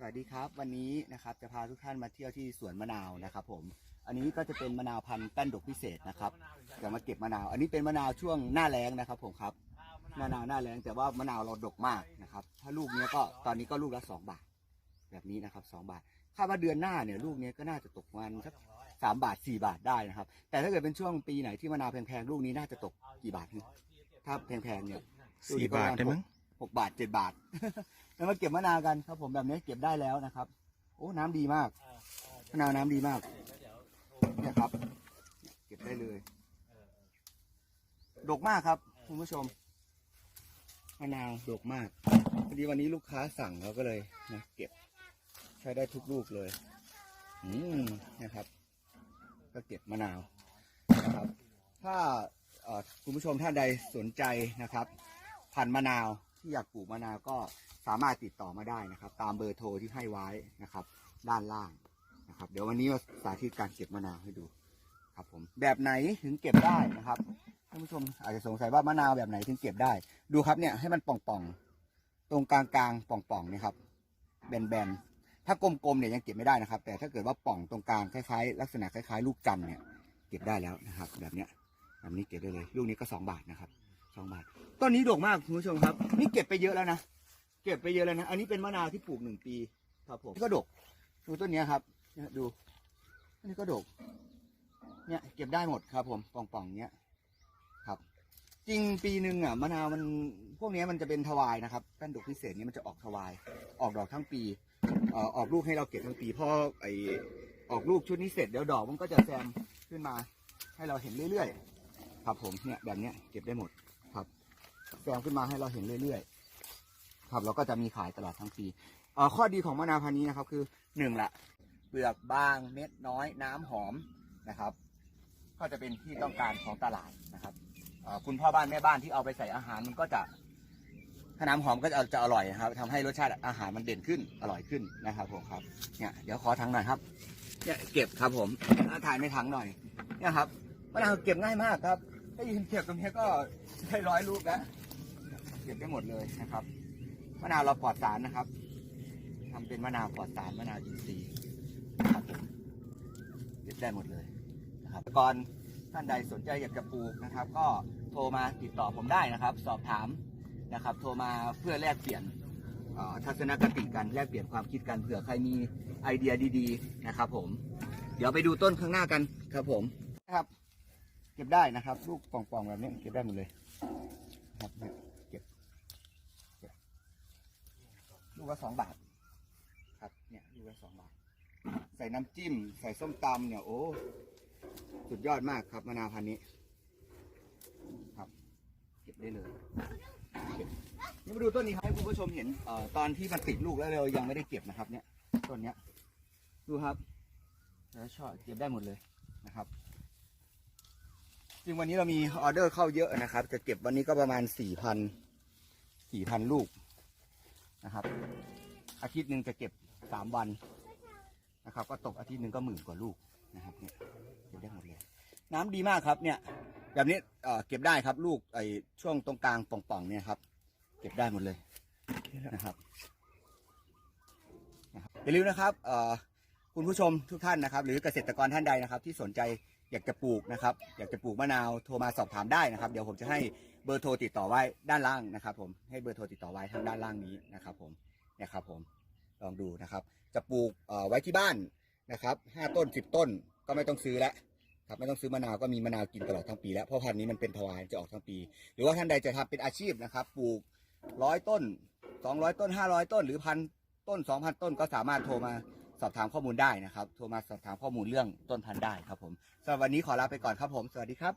สวัสดีครับวันนี้นะครับจะพาทุกท่านมาเที่ยวที่สวนมะนาวนะครับ ผม อันนี้ก็จะเป็นมะนาวพันธุ์แป้นดกพิเศษนะครับจะมาเก็บมะนาว อันนี้เป็นมะนาวช่วงหน้าแล้งนะครับ ผมครับมะนาวหน้าแล้งแต่ว่ามะนาวเราดกมากนะครับ ถ้าลูกเนี้ยก็ตอนนี้ก็ลูกละสองบาท แบบนี้นะครับสองบาทคาดว่าเดือนหน้าเนี่ยลูกเนี้ยก็น่าจะตกประมันสักสามบาทสี่บาทได้นะครับ แต่ถ้าเกิดเป็นช่วงปีไหนที่มะนาวแพงๆลูกนี้น่าจะตกกี่บาทถ้าแพงๆเนี่ยสี่บาทได้มั้ง หกบาทเจ็ดบาท แล้วมาเก็บมะนาวกันครับ ผมแบบนี้เก็บได้แล้วนะครับ โอ้น้ำดีมากมะนาวน้ำดีมากเนี่ยครับ เก็บได้เลยดกมากครับคุณผู้ชมมะนาวดกมากพอดีวันนี้ลูกค้าสั่งเราก็เลยนะเก็บใช้ได้ทุกลูกเลย อืมนะครับ ก็เก็บมะนาวนะครับ ถ้าเอ่อคุณผู้ชมท่านใดสนใจนะครับ พันธุ์มะนาว ที่อยากปลูกมะนาวก็สามารถติดต่อมาได้นะครับ ตามเบอร์โทรที่ให้ไว้นะครับ ด้านล่างนะครับ เดี๋ยววันนี้มาสาธิตการเก็บมะนาวให้ดูครับผมแบบไหนถึงเก็บได้นะครับท่านผู้ชมอาจจะสงสัยว่ามะนาวแบบไหนถึงเก็บได้ ดูครับเนี่ยให้มันป่องๆ ตรงกลางๆป่องๆเนี่ยครับแบนๆถ้ากลมๆเนี่ยยังเก็บไม่ได้นะครับ แต่ถ้าเกิดว่าป่องตรงกลางคล้ายๆลักษณะคล้ายๆ ลูกจันเนี่ยเก็บได้แล้วนะครับ แบบเนี้ยแบบนี้เก็บได้เลย ลูกนี้ก็สองบาทนะครับ สองบาทต้นนี้ดกมากคุณผู้ชมครับ นี่เก็บไปเยอะแล้วนะเก็บไปเยอะแล้วนะอันนี้เป็นมะนาวที่ปลูกหนึ่งปีครับผมนี่ก็ดกดูต้นนี้ครับเนี่ยดูอันนี้ก็ดก เนี่ยเก็บได้หมดครับ ผมป่องๆเนี้ยครับ จริงปีหนึ่งอะมะนาวมันพวกนี้มันจะเป็นทวายนะครับแป้นดกพิเศษนี้มันจะออกทวาย ออกดอกทั้งปีเออออกลูกให้เราเก็บทั้งปีพอไอออกลูกชุดนี้เสร็จเดี๋ยวดอกมันก็จะแซมขึ้นมา ให้เราเห็นเรื่อยๆ ครับผมเนี่ยแบบเนี้ยเก็บได้หมด แซมขึ้นมาให้เราเห็นเรื่อยๆ ครับเราก็จะมีขายตลอดทั้งปีเอ่อข้อดีของมะนาวพันธุ์นี้นะครับ คือหนึ่งละเปลือกบางเม็ดน้อยน้ำหอมนะครับ ก็จะเป็นที่ต้องการของตลาดนะครับคุณพ่อบ้านแม่บ้านที่เอาไปใส่อาหารมันก็จะถ้าน้ำหอมก็จะจะอร่อยนะครับทำให้รสชาติอาหารมันเด่นขึ้นอร่อยขึ้นนะครับผมครับเนี่ยเดี๋ยวขอถังหน่อยครับเนี่ยเก็บครับผมถ่ายในถังหน่อยเนี่ยครับมะนาวเก็บง่ายมากครับ ถ้ายืนเก็บตรงนี้ก็ได้ร้อยลูกแล้วเก็บได้หมดเลยนะครับมะนาวเราปลอดสารนะครับทำเป็นมะนาวปลอดสารมะนาวอินทรีย์ครับผมเก็บได้หมดเลยนะครับก่อนท่านใดสนใจอยากจะปลูกนะครับ ก็โทรมาติดต่อผมได้นะครับ สอบถามนะครับ โทรมาเพื่อแลกเปลี่ยนทัศนคติกันแลกเปลี่ยนความคิดกันเผื่อใครมีไอเดียดี ๆ นะครับ ผม เดี๋ยวไปดูต้นข้างหน้ากันครับผมนะครับ เก็บได้นะครับ ลูกป่องๆแบบนี้เก็บได้หมดเลยครับเนี่ยลูกละสองบาท ครับเนี่ยลูกละสองบาท ใส่น้ำจิ้ม ใส่ส้มตำเนี่ยโอ้สุดยอดมากครับมะนาวพันธุ์นี้ครับเก็บได้เลยเนี่มาดูต้นนี้ครับให้คุณผู้ชมเห็นเอ่อตอนที่มันติดลูกแล้วเรายังไม่ได้เก็บนะครับ เนี่ยต้นเนี้ยดูครับแล้วช่อเก็บได้หมดเลยนะครับ ริงวันนี้เรามีออเดอร์เข้าเยอะนะครับ จะเก็บวันนี้ก็ประมาณสี่พันสี่พันลูกนะครับ อาทิตย์หนึ่งจะเก็บสามวันนะครับ ก็ตกอาทิตย์หนึ่งก็หมื่นกว่าลูกนะครับเนี่ยเก็บได้หมดเลยน้ำดีมากครับเนี่ย แบบนี้เอ่อเก็บได้ครับลูกไอ้ช่วงตรงกลางป่องๆเนี่ยครับ เก็บได้หมดเลยนะครับนะครับอย่าลืมนะครับเอ่อคุณผู้ชมทุกท่านนะครับ หรือเกษตรกรท่านใดนะครับ ที่สนใจ อยากจะปลูกนะครับ อยากจะปลูกมะนาวโทรมาสอบถามได้นะครับ เดี๋ยวผมจะให้เบอร์โทรติดต่อไว้ด้านล่างนะครับ ผมให้เบอร์โทรติดต่อไว้ทางด้านล่างนี้นะครับ ผมเนี่ยครับผมลองดูนะครับ จะปลูกเอ่อไว้ที่บ้านนะครับห้าต้นสิบต้นก็ไม่ต้องซื้อแล้วครับไม่ต้องซื้อมะนาวก็มีมะนาวกินตลอดทั้งปีแล้วเพราะพันธุ์นี้มันเป็นทวายจะออกทั้งปี หรือว่าท่านใดจะทำเป็นอาชีพนะครับ ปลูกร้อยต้นสองร้อยต้นห้าร้อยต้น หรือพันต้นสองพันต้นก็สามารถโทรมา สอบถามข้อมูลได้นะครับ โทรมาสอบถามข้อมูลเรื่องต้นพันธุ์ได้ครับผมสำหรับวันนี้ขอลาไปก่อนครับผม สวัสดีครับ